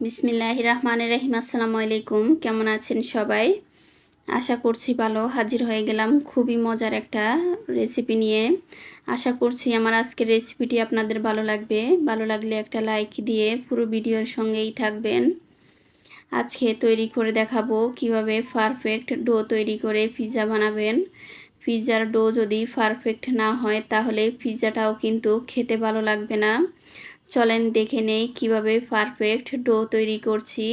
বিসমিল্লাহ রহমান রহিম, আসসালামু আলাইকুম। কেমন আছেন সবাই? আশা করছি ভালো। হাজির হয়ে গেলাম খুবই মজার একটা রেসিপি নিয়ে। আশা করছি আমার আজকের রেসিপিটি আপনাদের ভালো লাগবে। ভালো লাগলে একটা লাইক দিয়ে পুরো ভিডিওর সঙ্গেই থাকবেন। আজকে তৈরি করে দেখাবো কীভাবে পারফেক্ট ডো তৈরি করে পিৎজা বানাবেন। পিৎজার ডো যদি পারফেক্ট না হয়, তাহলে পিৎজাটাও কিন্তু খেতে ভালো লাগবে না। চলেন দেখে নেই কীভাবে পারফেক্ট ডো তৈরি করছি।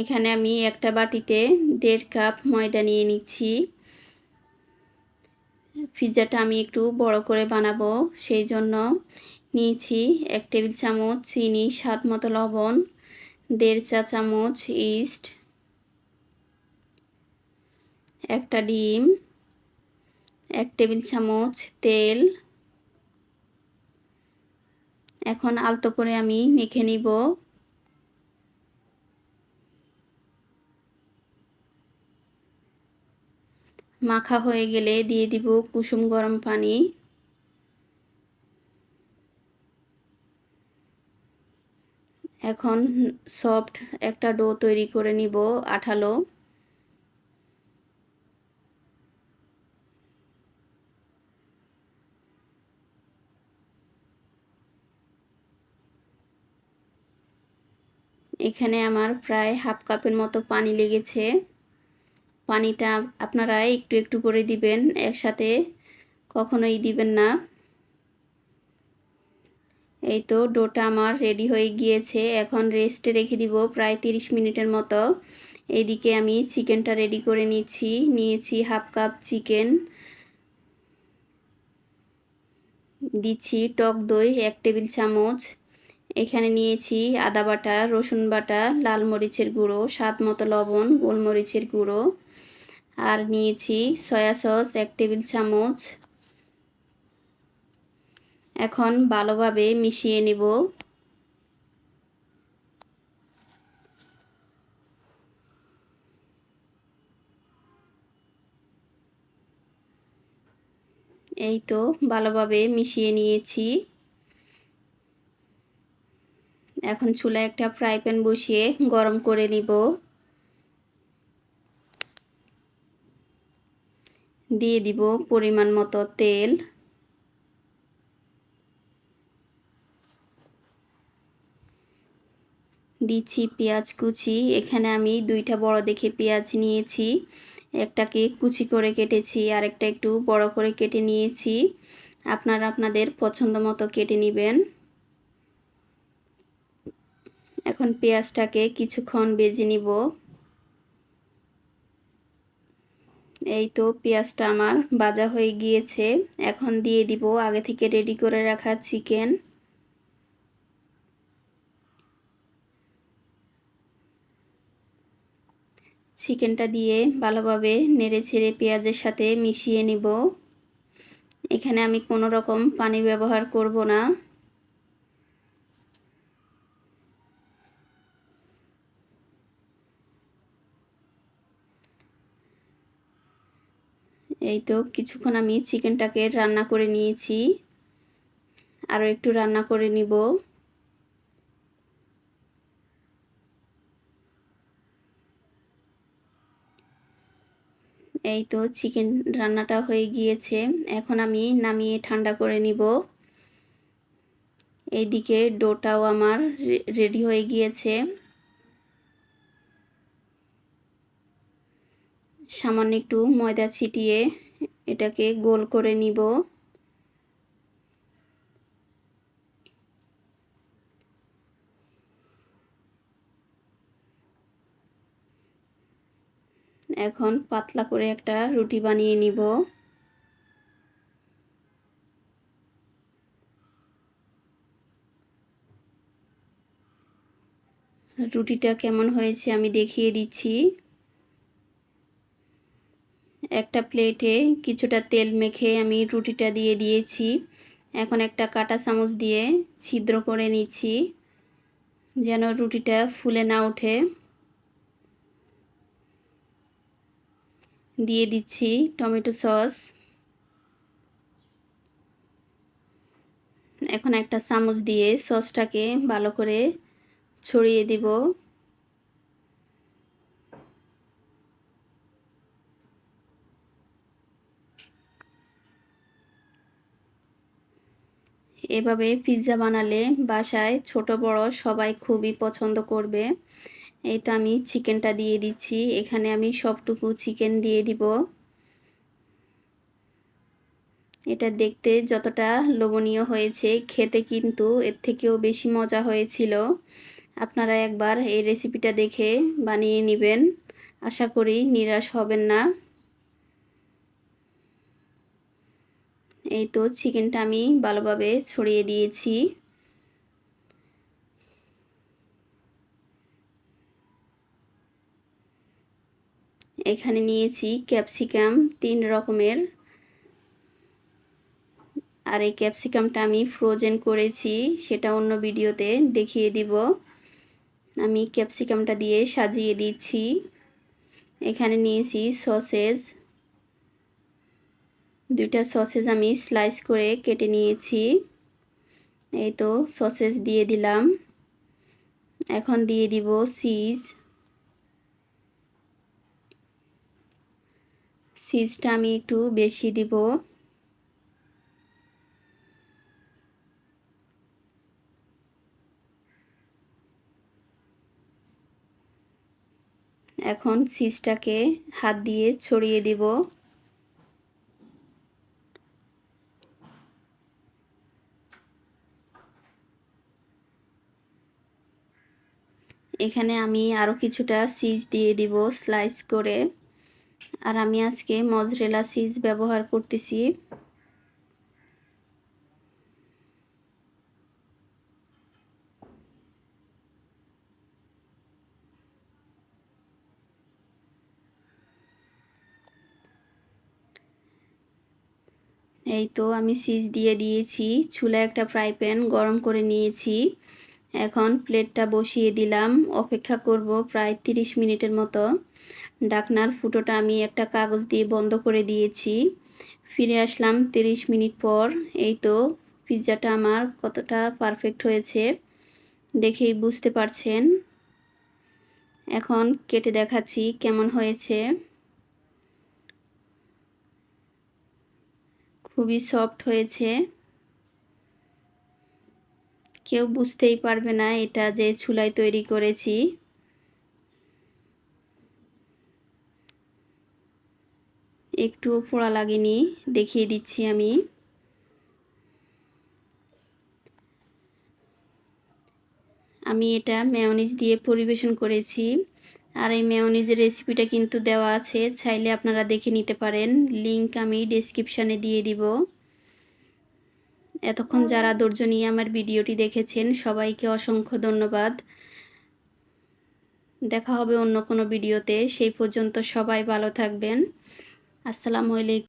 এখানে আমি একটা বাটিতে দেড় কাপ ময়দা নিয়ে নিচ্ছি। পিৎজাটা আমি একটু বড় করে বানাবো, সেই জন্য নিয়েছি এক টেবিল চামচ চিনি, স্বাদ মতো লবণ, দেড় চা চামচ ইস্ট একটা ডিম, এক টেবিল চামচ তেল এখন আলতো করে আমি মেখে নিব। মাখা হয়ে গেলে দিয়ে দিব কুসুম গরম পানি। এখন সফট একটা ডো তৈরি করে নিব আঠালো। এখানে আমার প্রায় হাফ কাপের মতো পানি লেগেছে। পানিটা আপনারা একটু একটু করে দিবেন, একসাথে কখনোই দিবেন না। এই তো ডোটা আমার রেডি হয়ে গিয়েছে। এখন রেস্টে রেখে দিব প্রায় তিরিশ মিনিটের মতো। এইদিকে আমি চিকেনটা রেডি করে নিচ্ছি। নিয়েছি হাফ কাপ চিকেন। দিচ্ছি টক দই, এক টেবিল চামচ। এখানে নিয়েছি আদা বাটা, রসুন বাটা, লাল মরিচের গুঁড়ো, স্বাদ মতো লবণ, গোলমরিচের গুঁড়ো। আর নিয়েছি সয়া সস, এক টেবিল চামচ। এখন ভালোভাবে মিশিয়ে নেব। এই তো ভালোভাবে মিশিয়ে নিয়েছি। এখন চুলায় একটা ফ্রাই প্যান বসিয়ে গরম করে নিব। দিয়ে দিব পরিমাণ মতো তেল। দিচ্ছি পেঁয়াজ কুচি। এখানে আমি দুইটা বড় দেখে পেঁয়াজ নিয়েছি। একটাকে কুচি করে কেটেছি আর একটা একটু বড় করে কেটে নিয়েছি। আপনারা আপনাদের পছন্দ মতো কেটে নেবেন। এখন পেঁয়াজটাকে কিছুক্ষণ বেজে নিব। এই তো পেঁয়াজটা আমার বাজা হয়ে গিয়েছে। এখন দিয়ে দিব আগে থেকে রেডি করে রাখা চিকেন চিকেনটা দিয়ে ভালোভাবে নেড়ে ছেড়ে পেঁয়াজের সাথে মিশিয়ে নিব। এখানে আমি কোনো রকম পানি ব্যবহার করব না। এই তো কিছুক্ষণ আমি চিকেনটাকে রান্না করে নিয়েছি। আরও একটু রান্না করে নিব। এই তো চিকেন রান্নাটা হয়ে গিয়েছে। এখন আমি নামিয়ে ঠান্ডা করে নিব। এইদিকে ডোটাও আমার রেডি হয়ে গিয়েছে। সামান্য একটু ময়দা ছিটিয়ে এটাকে গোল করে নিব। এখন পাতলা করে একটা রুটি বানিয়ে নিব। রুটিটা কেমন হয়েছে আমি দেখিয়ে দিচ্ছি। একটা প্লেটে কিছুটা তেল মেখে আমি রুটিটা দিয়ে দিয়েছি। এখন একটা কাটা চামচ দিয়ে ছিদ্র করে নিচ্ছি যেন রুটিটা ফুলে না ওঠে। দিয়ে দিচ্ছি টমেটো সস। এখন একটা চামচ দিয়ে সসটাকে ভালো করে ছড়িয়ে দিব। এভাবে পিৎজা বানালে বাসায় ছোট বড় সবাই খুবই পছন্দ করবে। তো আমি চিকেনটা দিয়ে দিচ্ছি। এখানে আমি সবটুকু চিকেন দিয়ে দিব। এটা দেখতে যতটা লোভনীয় হয়েছে, খেতে কিন্তু এর থেকেও বেশি মজা হয়েছিল। আপনারা একবার এই রেসিপিটা দেখে বানিয়ে নেবেন। আশা করি নিরাশ হবেন না। এই তো চিকেনটা আমি ভালোভাবে ছড়িয়ে দিয়েছি। এখানে নিয়েছি ক্যাপসিকাম তিন রকমের। আর এই ক্যাপসিকামটা আমি ফ্রোজেন করেছি, সেটা অন্য ভিডিওতে দেখিয়ে দিব। আমি ক্যাপসিকামটা দিয়ে সাজিয়ে দিচ্ছি। এখানে নিয়েছি সসেজ দুইটা সসেজ আমি স্লাইস করে কেটে নিয়েছি। এই তো সসেজ দিয়ে দিলাম। এখন দিয়ে দিব সিজ সিজটা আমি একটু বেশি দিব। এখন সিজটাকে হাত দিয়ে ছড়িয়ে দিব। এখানে আমি আরও কিছুটা সিজ দিয়ে দিব স্লাইস করে। আর আমি আজকে মজরেলা সিজ ব্যবহার করতেছি। এই তো আমি সিজ দিয়ে দিয়েছি। চুলা একটা ফ্রাই প্যান গরম করে নিয়েছি। এখন প্লেটটা বসিয়ে দিলাম। অপেক্ষা করব প্রায় 30 মিনিটের মতো। ডাকনার ফুটোটা আমি একটা কাগজ দিয়ে বন্ধ করে দিয়েছি। ফিরে আসলাম 30 মিনিট পর। এই তো, পিৎজাটা আমার কতটা পারফেক্ট হয়েছে দেখেই বুঝতে পারছেন। এখন কেটে দেখাচ্ছি কেমন হয়েছে। খুবই সফট হয়েছে। কেউ বুঝতেই পারবে না এটা যে চুলায় তৈরি করেছি। একটুও পোড়া লাগেনি, দেখিয়ে দিচ্ছি আমি। আমি এটা মেয়নিজ দিয়ে পরিবেশন করেছি। আর এই মেয়নিজের রেসিপিটা কিন্তু দেওয়া আছে, চাইলে আপনারা দেখে নিতে পারেন। লিংক আমি ডিসক্রিপশানে দিয়ে দিব। এতক্ষণ যারা ধৈর্য নিয়ে আমার ভিডিওটি দেখেছেন, সবাইকে অসংখ্য ধন্যবাদ। দেখা হবে অন্য কোনো ভিডিওতে, সেই পর্যন্ত সবাই ভালো থাকবেন। আসসালামু আলাইকুম।